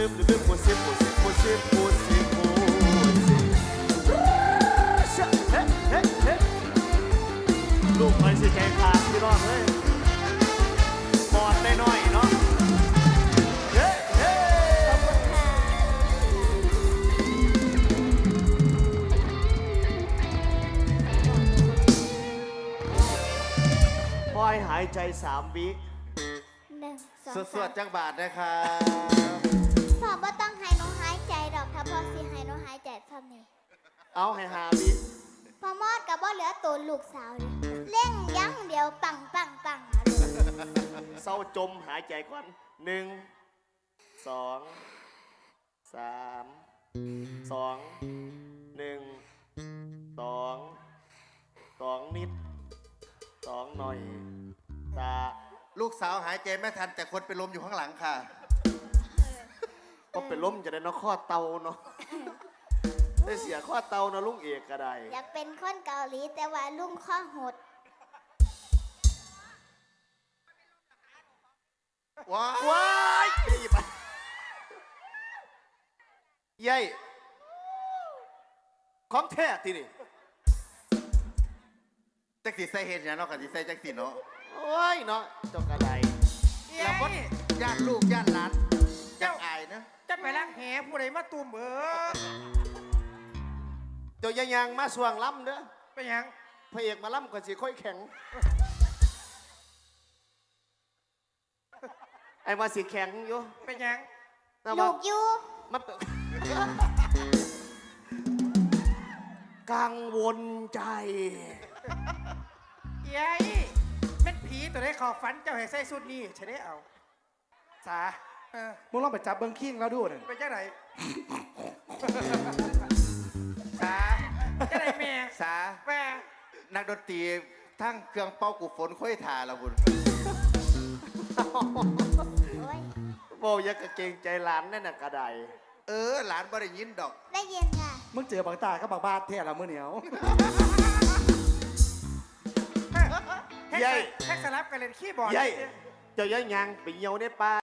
ลูกมันสิใจขาดพี่น้องเฮ้ยปอดได้น้อยเนาะเฮ้เฮ้ปล่อยหายใจสามวิ หนึ่งสองวดสาๆม จังบาทนะครับ พ่อบ่ต้องให้หนูหายใจดอกถ้าพ่อสิให้หนูหายใจซ้ำนี่เอาให้หาวิพ่อมอดกับบ่เหลือตัวลูกสาวเลยเล่งอยังเดียวปังปังปังอะลูกเศร้าจมหายใจก่อนหนึ่งสองสามสองหนึ่งสองสองนิดสองหน่อยตา ลูกสาวหายใจไม่ทันแต่คนเป็นลมอยู่ข้างหลังค่ะ ก็เป็นล้มจะได้เนาะข้อเตาเนาะได้เสียข้อเตาเนาะลุงเอกก็ได้อยากเป็นคนเกาหลีแต่ว่าลุงข้อหดว้าว้ายนี่ไปเยัยของแท้ที่นี่จักสีใส่เห็ดเนี่ยเนาะกับสีใส่จักสีเนาะโอ้ยเนาะเจ้ากระไดแล้วบดญาติลูกญาติหลาน ไปล้างแหผู้ใดมาตุ่มเบิดเจ้ายังยังมาสวงล้ำเด้อไปหยังพระเอกมาล้ำก่อนสิค่อยแข็ง ไอ้มาสิแข็งอยู่ไปหยังแต่ลูว่ากอยู่มันเป็น กังวลใจ เยัยแม่นผีตัวได้ขอฝันเจ้าให้ใส่สุดนี้ใช่ได้เอาสา เออมึงลองไปจับเบิ้งคิงแล้วดูหนึ่งไปจ้าไหนสาจ้าไหนแม่สาแม่นักดนตรีทั้งเครื่องเป่ากูฝนค่อยถ่าละบุญโอ้ยโบอยักกะเกรงใจหลานนั่นน่ะกระไดเออ หลานบ่ได้ยินดอก ได้ยินค่ะมึงเจอบักตาก็บักบาดแท้ละมือเหนียวแท็กเยัยแท็กสลับกันเล่นคีย์บอร์ดเยัยเจ้ายังยังไปเหี่ยวในป่า